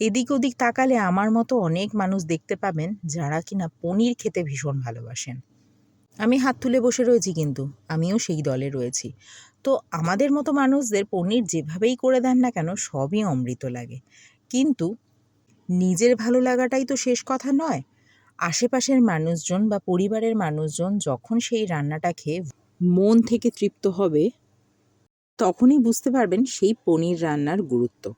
এদিক ওদিক তাকালে আমার মতো অনেক মানুষ দেখতে পাবেন যারা কিনা পনির খেতে ভীষণ ভালোবাসেন। আমি হাত তুলে বসে রয়েছি কিন্তু, আমিও সেই দলে রয়েছি। তো আমাদের মতো মানুষদের পনির যেভাবেই করে দেন না কেন, সবই অমৃত লাগে। কিন্তু নিজের ভালো লাগাটাই তো শেষ কথা নয়। আশেপাশের মানুষজন বা পরিবারের মানুষজন যখন সেই রান্নাটা খেয়ে মন থেকে তৃপ্ত হবে, তখনই বুঝতে পারবেন সেই পনির রান্নার গুরুত্ব।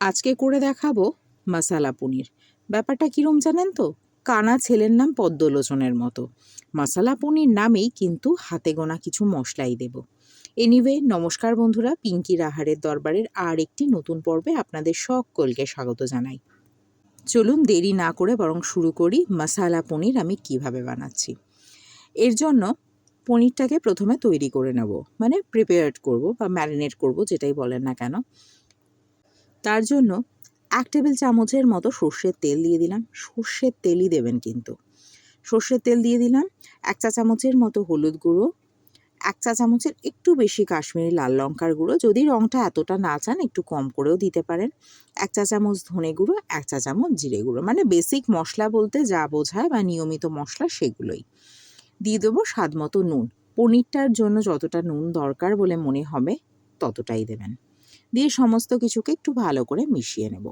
আজকে করে দেখাবো মাসালা পনির। ব্যাপারটা কীরম জানেন তো? কানা ছেলের নাম পদ্মলোচনের মতো। মশালা পনির নামেই কিন্তু হাতে গোনা কিছু মশলাই দেব। এনিওয়ে, নমস্কার বন্ধুরা, পিঙ্কি রাহারের দরবারের আর একটি নতুন পর্বে আপনাদের সকলকে স্বাগত জানাই। চলুন দেরি না করে বরং শুরু করি মশালা পনির আমি কীভাবে বানাচ্ছি। এর জন্য পনিরটাকে প্রথমে তৈরি করে নেব মানে প্রিপেয়ার্ড করব বা ম্যারিনেট করব যেটাই বলেন না কেন। তার জন্য এক টেবিল চামচের মতো সর্ষের তেল দিয়ে দিলাম। সর্ষের তেলই দেবেন কিন্তু। সর্ষের তেল দিয়ে দিলাম। এক চা চামচের মতো হলুদ গুঁড়ো, এক চা চামচের একটু বেশি কাশ্মীরি লাল লঙ্কার গুঁড়ো। যদি রঙটা এতটা না চান, একটু কম করেও দিতে পারেন। এক চা চামচ ধনে গুঁড়ো, এক চা চামচ জিরে গুঁড়ো। মানে বেসিক মশলা বলতে যা বোঝায় বা নিয়মিত মশলা সেগুলোই। দিয়ে দেবো স্বাদ মতো নুন। পনিরটার জন্য যতটা নুন দরকার বলে মনে হবে, ততটাই দেবেন। দিয়ে সমস্ত কিছুকে একটু ভালো করে মিশিয়ে নেব।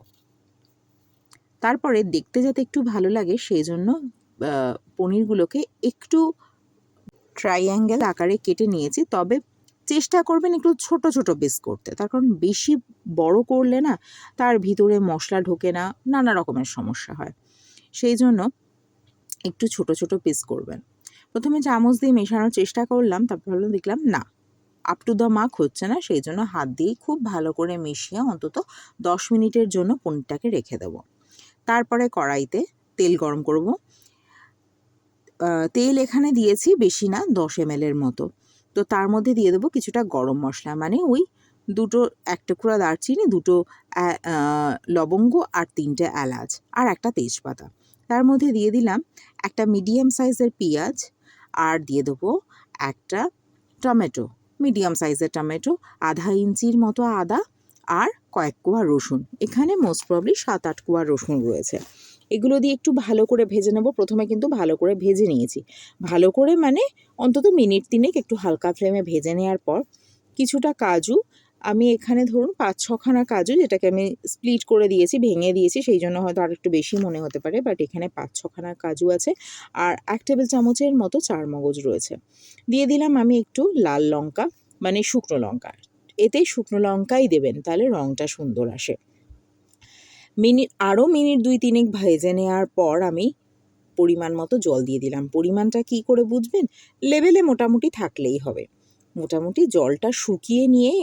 তারপরে দেখতে যাতে একটু ভালো লাগে সেই জন্য পনিরগুলোকে একটু ট্রাইঅ্যাঙ্গেল আকারে কেটে নিয়েছি। তবে চেষ্টা করবেন একটু ছোট ছোট পিস করতে। তার কারণ বেশি বড় করলে না, তার ভিতরে মশলা ঢোকে না, নানা রকমের সমস্যা হয়। সেই জন্য একটু ছোট ছোট পিস করবেন। প্রথমে চামচ দিয়ে মেশানোর চেষ্টা করলাম, তারপর দেখলাম না। আপ টু দ্য মার্ক হচ্ছে না সেই জন্য হাত দিয়ে খুব ভালো করে মিশিয়ে অন্তত দশ মিনিটের জন্য পনিরটাকে রেখে দেবো। তারপরে কড়াইতে তেল গরম করব। তেল এখানে দিয়েছি বেশি না, দশ এম এর মতো। তো তার মধ্যে দিয়ে দেবো কিছুটা গরম মশলা মানে ওই দুটো, এক টুকরা দারচিনি, দুটো লবঙ্গ আর তিনটে এলাচ আর একটা তেজপাতা। তার মধ্যে দিয়ে দিলাম একটা মিডিয়াম সাইজের পেঁয়াজ আর দিয়ে দেবো একটা টমেটো। মিডিয়াম সাইজের টমেটো, আধা ইঞ্চির মতো আদা আর কয়েক কোয়া রসুন। এখানে মোস্ট প্রবলি সাত আট কোয়া রসুন রয়েছে। এগুলো দিয়ে একটু ভালো করে ভেজে নেব। প্রথমে কিন্তু ভালো করে ভেজে নিয়েছি। ভালো করে মানে অন্তত মিনিট তিনেক একটু হালকা ফ্লেমে ভেজে নেওয়ার পর কিছুটা কাজু আমি এখানে ধরুন পাঁচ ছখানা কাজু যেটাকে আমি স্প্লিট করে দিয়েছি, ভেঙে দিয়েছি, সেই জন্য হয়তো আর একটু বেশি মনে হতে পারে বাট এখানে পাঁচ ছখানা কাজু আছে। আর এক টেবিল চামচের মতো চার মগজ রয়েছে। দিয়ে দিলাম আমি একটু লাল লঙ্কা মানে শুকনো লঙ্কা। এতে শুকনো লঙ্কাই দেবেন, তাহলে রঙটা সুন্দর আসে। মিনিট আরও মিনিট দুই তিনেক ভেজে নেওয়ার পর আমি পরিমাণ মতো জল দিয়ে দিলাম। পরিমাণটা কি করে বুঝবেন? লেভেলে মোটামুটি থাকলেই হবে। মোটামুটি জলটা শুকিয়ে নিয়ে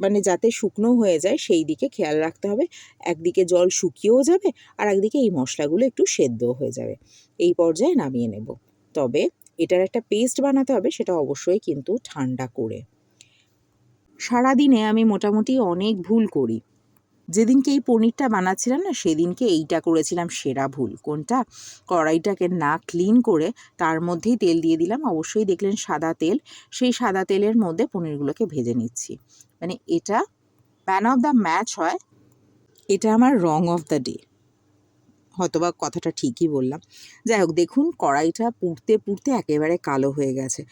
মানে যাতে শুকনো হয়ে যায় সেই দিকে খেয়াল রাখতে হবে। একদিকে জল শুকিয়েও যাবে আর একদিকে এই মশলাগুলো একটু সেদ্ধ হয়ে যাবে। এই পর্যায়ে নামিয়ে নেব। তবে এটার একটা পেস্ট বানাতে হবে, সেটা অবশ্যই কিন্তু ঠান্ডা করে। সারাদিনে আমি মোটামুটি অনেক ভুল করি। যেদিনকে এই পনিরটা বানাচ্ছিলাম না, সেদিনকে এইটা করেছিলাম সেরা ভুল। কোনটা? কড়াইটাকে না ক্লিন করে তার মধ্যেই তেল দিয়ে দিলাম। অবশ্যই দেখলেন সাদা তেল। সেই সাদা তেলের মধ্যে পনিরগুলোকে ভেজে নিচ্ছি। মানে এটা ম্যান অফ দ্য ম্যাচ হয়। এটা আমার রং অফ দ্য ডে হয়তোবা কথাটা ঠিকই বললাম। যাই হোক, দেখুন কড়াইটা পুড়তে পুড়তে একেবারে কালো হয়ে গেছে।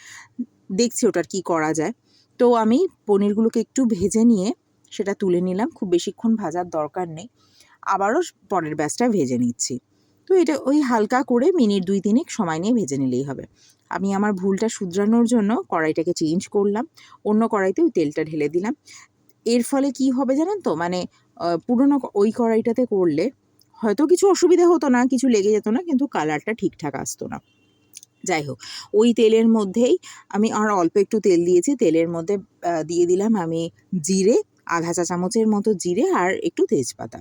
দেখছি ওটার কি করা যায়। তো আমি পনিরগুলোকে একটু ভেজে নিয়ে সেটা তুলে নিলাম, খুব বেশিক্ষণ ভাজার দরকার নেই। আবারও পরের ব্যাচটা ভেজে নিচ্ছি। তো এটা ওই হালকা করে মিনিট দুই তিনেক সময় নিয়ে ভেজে নিলেই হবে। আমি আমার ভুলটা শুধরানোর জন্য কড়াইটাকে চেঞ্জ করলাম, অন্য কড়াইতে ওই তেলটা ঢেলে দিলাম। এর ফলে কি হবে জানেন তো? মানে পুরনো ওই কড়াইটাতে করলে হয়তো কিছু অসুবিধা হতো না, কিছু লেগে যেত না, কিন্তু কালারটা ঠিকঠাক আসতো না। যাই হোক, ওই তেলের মধ্যেই আমি আর অল্প একটু তেল দিয়েছি। তেলের মধ্যে দিয়ে দিলাম আমি জিরে আধা চা চামচের মতো জিরে আর একটু তেজপাতা।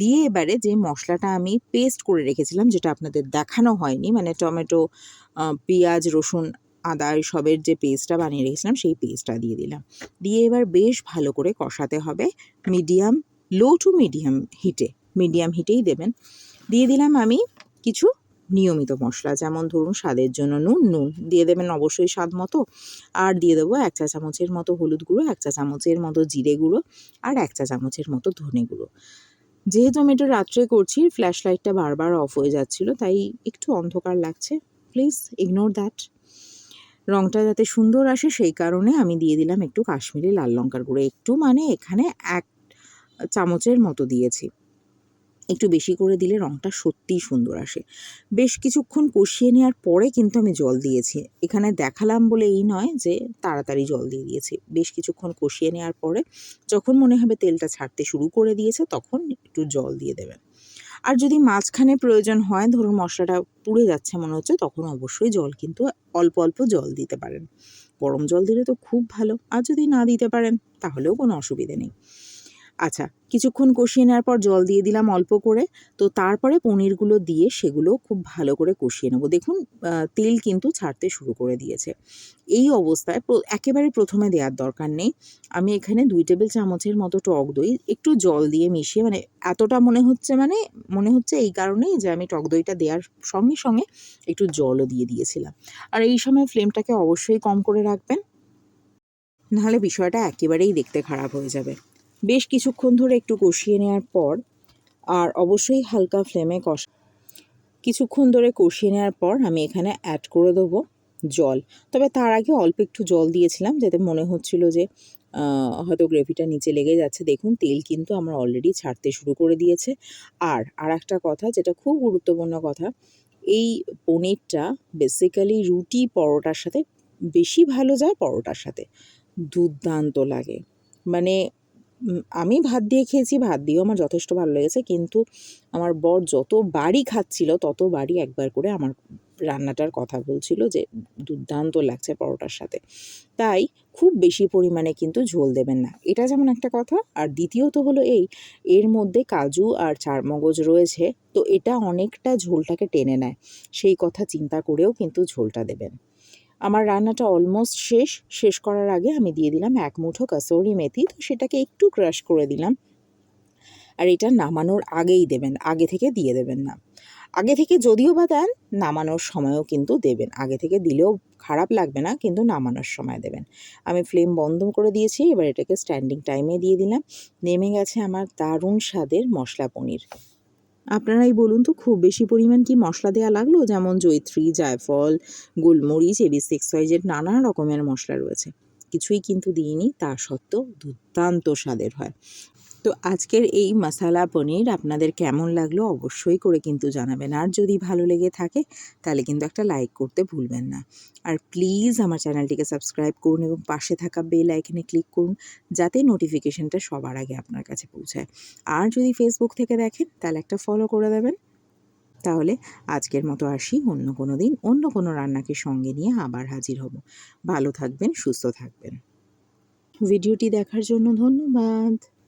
দিয়ে এবারে যে মশলাটা আমি পেস্ট করে রেখেছিলাম, যেটা আপনাদের দেখানো হয়নি মানে টমেটো পেঁয়াজ, রসুন, আদা সবের যে পেস্টটা বানিয়ে রেখেছিলাম, সেই পেস্টটা দিয়ে দিলাম। দিয়ে এবার বেশ ভালো করে কষাতে হবে মিডিয়াম লো টু মিডিয়াম হিটে মিডিয়াম হিটেই দেবেন। দিয়ে দিলাম আমি কিছু নিয়মিত মশলা, যেমন ধরুন স্বাদের জন্য নুন নুন দিয়ে দেবেন অবশ্যই স্বাদ মতো। আর দিয়ে দেবো এক চা চামচের মতো হলুদ গুঁড়ো, এক চা চামচের মতো জিরে গুঁড়ো আর এক চা চামচের মতো ধনে গুঁড়ো। যেহেতু আমি এটা রাত্রে করছি ফ্ল্যাশ লাইটটা বারবার অফ হয়ে যাচ্ছিল, তাই একটু অন্ধকার লাগছে। Please ignore that. রঙটা যাতে সুন্দর আসে সেই কারণে আমি দিয়ে দিলাম একটু কাশ্মীরি লাল লঙ্কার গুঁড়ো। একটু মানে এখানে এক চামচের মতো দিয়েছি। একটু বেশি করে দিলে রঙটা সত্যিই সুন্দর আসে। বেশ কিছুক্ষণ কষিয়ে নেওয়ার পরে কিন্তু আমি জল দিয়েছি। এখানে দেখালাম বলে এই নয় যে তাড়াতাড়ি জল দিয়ে দিয়েছি। বেশ কিছুক্ষণ কষিয়ে নেওয়ার পরে যখন মনে হবে তেলটা ছাড়তে শুরু করে দিয়েছে, তখন একটু জল দিয়ে দেবেন। আর যদি মাঝখানে প্রয়োজন হয়, ধরুন মশলাটা পুড়ে যাচ্ছে মনে হচ্ছে, তখন অবশ্যই জল কিন্তু অল্প অল্প জল দিতে পারেন। গরম জল দিলে তো খুব ভালো। আর যদি না দিতে পারেন, তাহলেও কোনো অসুবিধে নেই। আচ্ছা কিছুক্ষণ কষিয়ে নেওয়ার পর জল দিয়ে দিলাম অল্প করে। তো তারপরে পনিরগুলো দিয়ে সেগুলো খুব ভালো করে কষিয়ে নেব। দেখুন তেল কিন্তু ছাড়তে শুরু করে দিয়েছে। এই অবস্থায় একেবারে প্রথমে দেওয়ার দরকার নেই। আমি এখানে দুই টেবিল চামচের মতো টক দই একটু জল দিয়ে মিশিয়ে মানে এতটা মনে হচ্ছে মানে মনে হচ্ছে এই কারণেই যে আমি টক দইটা দেওয়ার সঙ্গে সঙ্গে একটু জলও দিয়ে দিয়েছিলাম। আর এই সময় ফ্লেমটাকে অবশ্যই কম করে রাখবেন, নাহলে বিষয়টা একেবারেই দেখতে খারাপ হয়ে যাবে। বেশ কিছুক্ষণ ধরে একটু কষিয়ে নেওয়ার পর, আর অবশ্যই হালকা ফ্লেমে কষ কিছুক্ষণ ধরে কষিয়ে নেওয়ার পর আমি এখানে অ্যাড করে দেবো জল। তবে তার আগে অল্প একটু জল দিয়েছিলাম, যাতে মনে হচ্ছিল যে হয়তো গ্রেভিটা নিচে লেগে যাচ্ছে। দেখুন, তেল কিন্তু আমার অলরেডি ছাড়তে শুরু করে দিয়েছে। আর আর একটা কথা, যেটা খুব গুরুত্বপূর্ণ কথা, এই পনিরটা বেসিক্যালি রুটি পরোটার সাথে, বেশি ভালো যায় পরোটার সাথে। দুর্দান্ত লাগে। মানে আমি ভাত দিয়ে খেয়েছি, ভাত দিয়েও আমার যথেষ্ট ভালো লেগেছে, কিন্তু আমার বর যত বাড়ি খাচ্ছিল, তত বাড়ি একবার করে আমার রান্নাটার কথা বলছিল যে, দুর্দান্ত লাগছে পরোটার সাথে। তাই খুব বেশি পরিমাণে কিন্তু ঝোল দেবেন না। এটা যেমন একটা কথা, আর দ্বিতীয়ত হলো এই, এর মধ্যে কাজু আর চারমগজ রয়েছে, তো এটা অনেকটা ঝোলটাকে টেনে নেয়। সেই কথা চিন্তা করেও কিন্তু ঝোলটা দেবেন। আমার রান্নাটা অলমোস্ট শেষ। শেষ করার আগে আমি দিয়ে দিলাম এক মুঠো কাসৌরি মেথি। তো সেটাকে একটু ক্রাশ করে দিলাম। আর এটা নামানোর আগেই দেবেন। আগে থেকে দিয়ে দেবেন না। আগে থেকে যদিও বা দেন, নামানোর সময়ও কিন্তু দেবেন। আগে থেকে দিলেও খারাপ লাগবে না, কিন্তু নামানোর সময় দেবেন। আমি ফ্লেম বন্ধ করে দিয়েছি, এবার এটাকে স্ট্যান্ডিং টাইমে দিয়ে দিলাম। নেমে গেছে আমার দারুণ স্বাদের মশলা পনির। আপনারাই বলুন তো, খুব বেশি পরিমাণ কি মশলা দেওয়া লাগল? যেমন জৈত্রী জায়ফল, গোলমরিচ এবি সিক্স ওয়াইজের নানা রকমের মশলা রয়েছে। কিছুই কিন্তু দিইনি, তা সত্ত্বেও দুর্দান্ত স্বাদের হয়। তো আজকের এই মশালা পনির আপনাদের কেমন লাগল অবশ্যই করে কিন্তু জানাবেন। আর যদি ভালো লেগে থাকে, তাহলে কিন্তু একটা লাইক করতে ভুলবেন না। আর প্লিজ আমার চ্যানেলটিকে সাবস্ক্রাইব করুন এবং পাশে থাকা বেল আইকনে ক্লিক করুন, যাতে নোটিফিকেশনটা সবার আগে আপনার কাছে পৌঁছায়। আর যদি ফেসবুক থেকে দেখেন, তাহলে একটা ফলো করে দেবেন। তাহলে আজকের মতো আসি, অন্য কোনো দিন অন্য কোনো রান্নাকে সঙ্গে নিয়ে আবার হাজির হব। ভালো থাকবেন, সুস্থ থাকবেন। ভিডিওটি দেখার জন্য ধন্যবাদ।